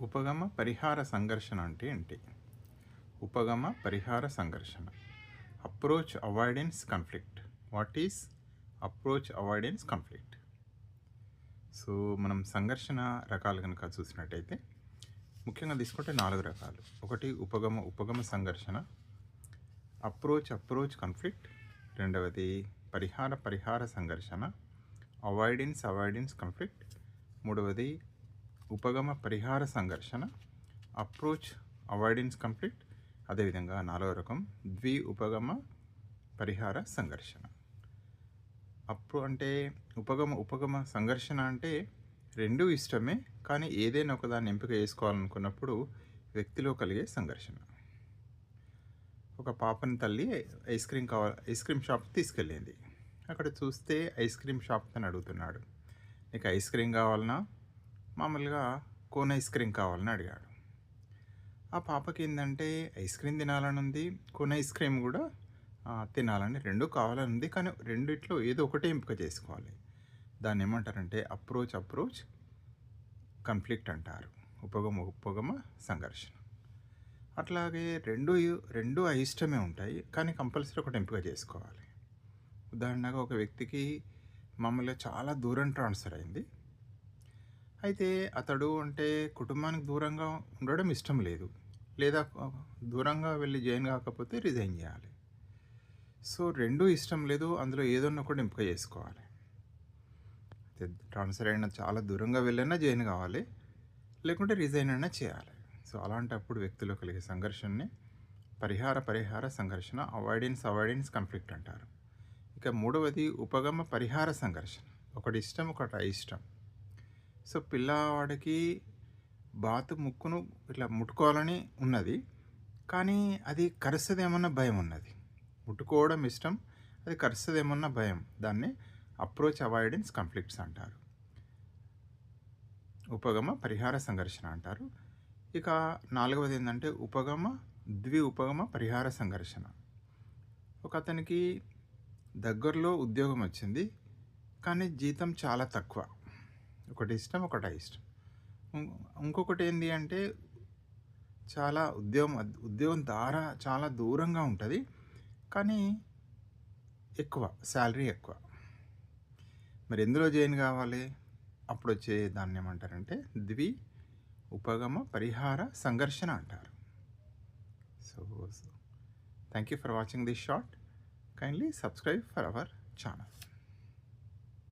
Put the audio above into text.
ఉపగమ పరిహార సంఘర్షణ అంటే ఏంటి? ఉపగమ పరిహార సంఘర్షణ. Approach avoidance conflict what is approach avoidance conflict so మనం సంఘర్షణ రకాలు కనుక చూసినట్టయితే ముఖ్యంగా తీసుకుంటే నాలుగు రకాలు. ఒకటి ఉపగమ ఉపగమ సంఘర్షణ. అప్రోచ్ అప్రోచ్ కాన్ఫ్లిక్ట్ రెండవది పరిహార పరిహార సంఘర్షణ. అవాయిడెన్స్ అవాయిడెన్స్ కాన్ఫ్లిక్ట్ మూడవది ఉపగమ పరిహార సంఘర్షణ అప్రోచ్ అవాయిడెన్స్ కంప్లీట్ అదేవిధంగా నాలుగో రకం ద్వి ఉపగమ పరిహార సంఘర్షణ. అప్రో అంటే ఉపగమ ఉపగమ సంఘర్షణ అంటే రెండు ఇష్టమే కానీ ఏదైనా ఒకదాన్ని ఎంపిక చేసుకోవాలనుకున్నప్పుడు వ్యక్తిలో కలిగే సంఘర్షణ. ఒక పాపని తల్లి ఐస్ క్రీమ్ కావాలి ఐస్ క్రీమ్ షాప్ తీసుకెళ్ళింది. అక్కడ చూస్తే ఐస్ క్రీమ్ షాప్ అని అడుగుతున్నాడు. నీకు ఐస్ క్రీమ్ కావాలన్నా మామూలుగా కోన్ ఐస్ క్రీమ్ కావాలని అడిగాడు. ఆ పాపకి ఏంటంటే ఐస్ క్రీమ్ తినాలని ఉంది కోన్ ఐస్ క్రీమ్ కూడా తినాలని రెండు కావాలని ఉంది కానీ రెండిట్లో ఏదో ఒకటే ఎంపిక చేసుకోవాలి. దాన్ని ఏమంటారంటే అప్రోచ్ అప్రోచ్ కన్ఫ్లిక్ట్ అంటారు. ఉపగమ ఉపగమ సంఘర్షణ. అట్లాగే రెండు రెండు అయిష్టమే ఉంటాయి కానీ కంపల్సరీ ఒకటి ఎంపిక చేసుకోవాలి. ఉదాహరణగా ఒక వ్యక్తికి మమ్మల్ని చాలా దూరం ట్రాన్స్ఫర్ అయింది. అయితే అతడు అంటే కుటుంబానికి దూరంగా ఉండడం ఇష్టం లేదు. లేదా దూరంగా వెళ్ళి జాయిన్ కాకపోతే రిజైన్ చేయాలి. సో రెండు ఇష్టం లేదు. అందులో ఏదన్నా ఒకటి ఎంపిక చేసుకోవాలి. ట్రాన్స్ఫర్ అయినా చాలా దూరంగా వెళ్ళినా జాయిన్ కావాలి. లేకుంటే రిజైన్ అయినా చేయాలి. సో అలాంటప్పుడు వ్యక్తిలో కలిగే సంఘర్షణని పరిహార పరిహార సంఘర్షణ అవాయిడెన్స్ అవాయిడెన్స్ కాన్ఫ్లిక్ట్ అంటారు. ఇక మూడవది ఉపగమ పరిహార సంఘర్షణ. ఒకటి ఇష్టం ఒకటి అయిష్టం సో పిల్లవాడికి బాతు ముక్కును ఇట్లా ముట్టుకోవాలని ఉన్నది. కానీ అది కరుస్తుందేమన్న భయం ఉన్నది. ముట్టుకోవడం ఇష్టం అది కరుస్తుందేమన్న భయం. దాన్ని అప్రోచ్ అవాయిడెన్స్ కాన్ఫ్లిక్ట్స్ అంటారు. ఉపగమ పరిహార సంఘర్షణ అంటారు. ఇక నాలుగవది ఏంటంటే ఉపగమ ద్వి ఉపగమ పరిహార సంఘర్షణ. ఒక అతనికి దగ్గరలో ఉద్యోగం వచ్చింది కానీ జీతం చాలా తక్కువ. ఒకటి ఇష్టం ఒకటి అయిష్టం. ఇంకొకటి ఏంటి అంటే చాలా ఉద్యోగం ఉద్యోగం ధార చాలా దూరంగా ఉంటుంది కానీ ఎక్కువ శాలరీ ఎక్కువ. మరి ఎందులో జాయిన్ కావాలి? అప్పుడు వచ్చే దాన్ని ఏమంటారంటే ద్వి ఉపగమ పరిహార సంఘర్షణ అంటారు. So thank you for watching this short. Kindly subscribe for our channel.